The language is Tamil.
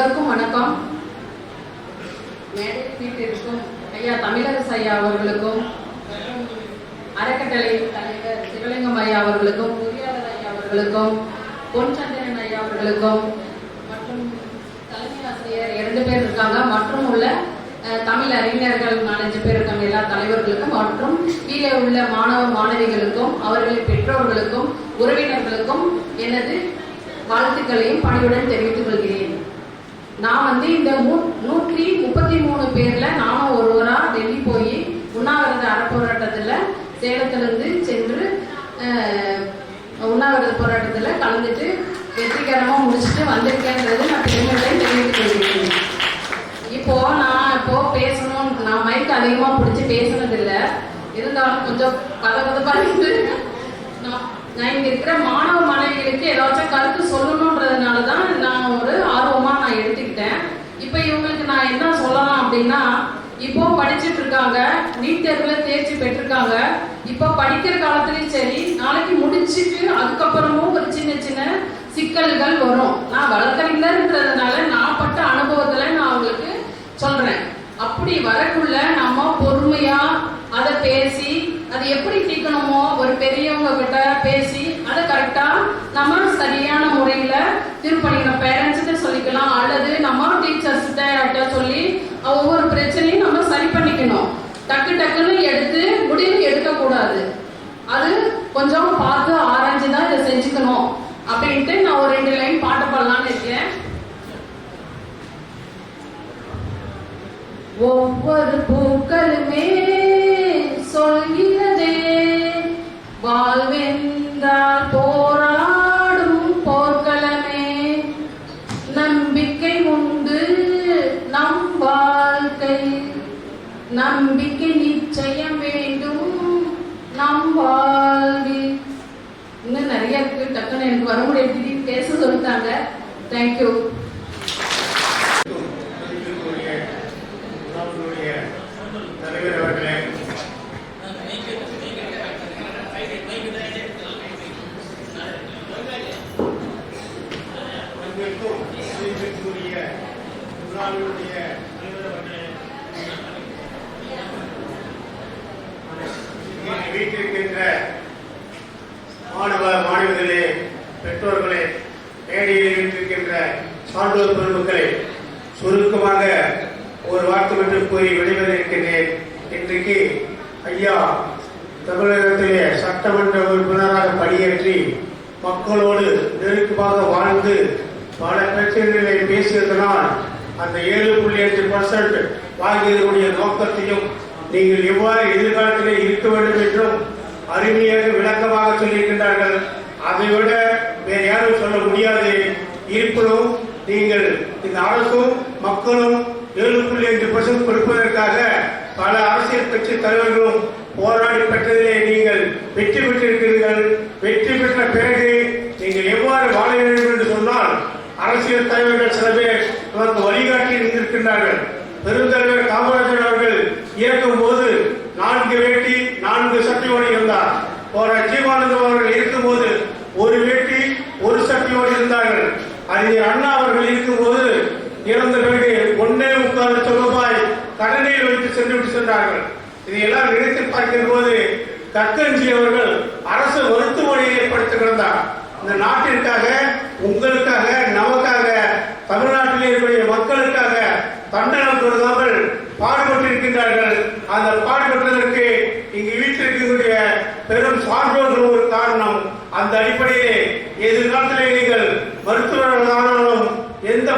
எல்லோருக்கும் வணக்கம். மேடை வீட்டிற்கும் ஐயா தமிழரசு ஐயா அவர்களுக்கும் மற்றும் அறக்கட்டளை தலைவர் சிவலிங்கம் ஐயா அவர்களுக்கும் பொறியாளர் ஐயா அவர்களுக்கும் பொன்சந்திரன் ஐயா அவர்களுக்கும் மற்றும் தலைமை ஆசிரியர் இரண்டு பேர் இருக்காங்க. மற்றும் உள்ள அஹ், தமிழ் அறிஞர்கள் நாலஞ்சு பேர் இருக்காங்க. எல்லா தலைவர்களுக்கும் மற்றும் கீழே உள்ள மாணவ மாணவிகளுக்கும் அவர்களின் பெற்றோர்களுக்கும் உறவினர்களுக்கும் எனது வாழ்த்துக்களையும் பணியுடன் தெரிவித்துக் கொள்கிறேன். நான் வந்து இந்த மூ- நூற்றி முப்பத்தி மூணு பேர்ல நானும் ஒருவரா டெல்லி போய் உண்ணாவிரத அறப்போராட்டத்துல சேலத்துல இருந்து சென்று உண்ணாவிரத போராட்டத்துல கலந்துட்டு வெற்றிகரமா முடிச்சுட்டு வந்திருக்கேன்றது நான் பெருமையுடன் தெரிவித்துக் இப்போ நான் இப்போ பேசணும் நான் மைக் அதிகமா பிடிச்சி பேசுனது இல்ல இருந்தாலும் கொஞ்சம் கதகதப்பா இருந்து நான் இங்க இருக்கிற மாணவ மாணவிகளுக்கு ஏதாச்சும் கருத்து சொல்லணுன்றதுனால தான் நான் ஒரு நான் எடுத்துக்கிட்டேன். இப்போ இவங்களுக்கு நான் என்ன சொல்லலாம் அப்படின்னா இப்போ படிச்சுட்டு இருக்காங்க நீட் தேர்வுல தேர்ச்சி பெற்றிருக்காங்க. இப்போ படிக்கிற காலத்துலயும் சரி நாளைக்கு முடிச்சுட்டு அதுக்கப்புறமும் ஒரு சின்ன சின்ன சிக்கல்கள் வரும். நான் வழக்கறிஞர்ன்றதுனால நான் பட்ட அனுபவத்துல நான் உங்களுக்கு சொல்றேன். அப்படி வரக்குள்ள நம்ம பொறுமையா அதை பேசி அது எப்படி தீர்க்கணுமோ ஒரு பெரியவங்க கிட்ட பேசி அதை கரெக்டா நம்ம சரியான முறையில திருப்பணிக்கணும். பேரண்ட்ஸ் கிட்ட சொல்லிக்கலாம் அல்லது நம்ம டீச்சர்ஸ் கிட்ட சொல்லி ஒவ்வொரு பிரச்சனையும் நம்ம சரி பண்ணிக்கணும் டக்கு டக்குன்னு எடுத்து முடிவு எடுக்க கூடாது அது கொஞ்சம் பார்த்து ஆராய்ஞ்சு தான் இதை செஞ்சுக்கணும். அப்படின்ட்டு நான் ஒரு ரெண்டு லைன் பாட்டு பாடலான்னு இருக்கேன் ஒவ்வொரு பூக்களுமே சொல்கிறதே வாழ்வென்றால் போராடும் போர்க்களமே நம்பிக்கை உண்டு நம் வாழ்க்கை நம்பிக்கை நிச்சயம் வேண்டும் நம் வாழ்வில் இன்னும் நிறைய இருக்கு. டக்குன்னு எனக்கு வர முடியாது திடீர்னு பேச சொல்லிட்டாங்க. தேங்க்யூ மதிப்பிற்குரிய தலைவர் அவர்களே அன்பிற்கும் மதிப்பிற்குரிய உணவுடைய தலைவர் அவர்களே இங்கே வீட்டிருக்கின்ற மாணவ மாணவிகளே பெற்றோர்களே மேடையில் இருக்கின்ற சான்றோர் பெருமக்களே சுருக்கமாக ஒரு வார்த்தை மட்டும் கூறி விடைபெறிருக்கின்றேன் இன்றைக்கு ஐயா தமிழகத்திலே சட்டமன்ற உறுப்பினராக பணியேற்றி மக்களோடு நெருக்கமாக வாழ்ந்து பல பிரச்சனைகளை பேசியதனால் அந்த ஏழு புள்ளி அஞ்சு பர்சன்ட் வாங்கியதனுடைய நோக்கத்தையும் நீங்கள் எவ்வாறு எதிர்காலத்திலே இருக்க வேண்டும் என்றும் அருமையாக விளக்கமாக சொல்லியிருக்கின்றார்கள். அதை விட சொல்ல முடியாது. இருப்பினும் நீங்கள் இந்த அரசும் மக்களும் ஏழு புள்ளி அஞ்சு பர்சன்ட் கொடுப்பதற்காக பல அரசியல் கட்சி தலைவர்களும் போராடி பெற்றதிலே நீங்கள் வெற்றி பெற்றிருக்கிறீர்கள். வெற்றி பெற்ற பிறகு நீங்கள் எவ்வாறு வாழ வேண்டும் என்று சொன்னால் அரசியல் தலைவர்கள் சில பேர் நமக்கு வழிகாட்டி இருந்திருக்கின்றார்கள். பெருந்தலைவர் காமராஜர் அவர்கள் இயக்கும் போது நான்கு வேட்டி நான்கு சட்டையோடு இருந்தார். போற ஜீவானந்தம் அவர்கள் இருக்கும்போது ஒரு வேட்டி ஒரு சட்டையோடு இருந்தார்கள் அறிஞர் அண்ணா அவர்கள் இருக்கும்போது இறந்த பிறகு ஒன்னே முக்கால் லட்சம் ரூபாய் கடனில் வைத்து சென்று விட்டு சென்றார்கள். இதையெல்லாம் நினைத்து பார்க்கிற போது கக்கஞ்சி அவர்கள் அரசு மருத்துவமனையை படுத்து கிடந்தார் இந்த நாட்டிற்காக உங்களுக்காக நமக்காக தமிழ்நாட்டில் இருக்கக்கூடிய மக்களுக்காக தண்டனம் கொடுக்காமல் பாடுபட்டிருக்கின்றார்கள். அந்த பாடுபட்டதற்கு இங்கு வீட்டிற்கக்கூடிய பெரும் சான்றோர்கள் ஒரு காரணம். அந்த அடிப்படையிலே எதிர்காலத்திலே நீங்கள் எந்த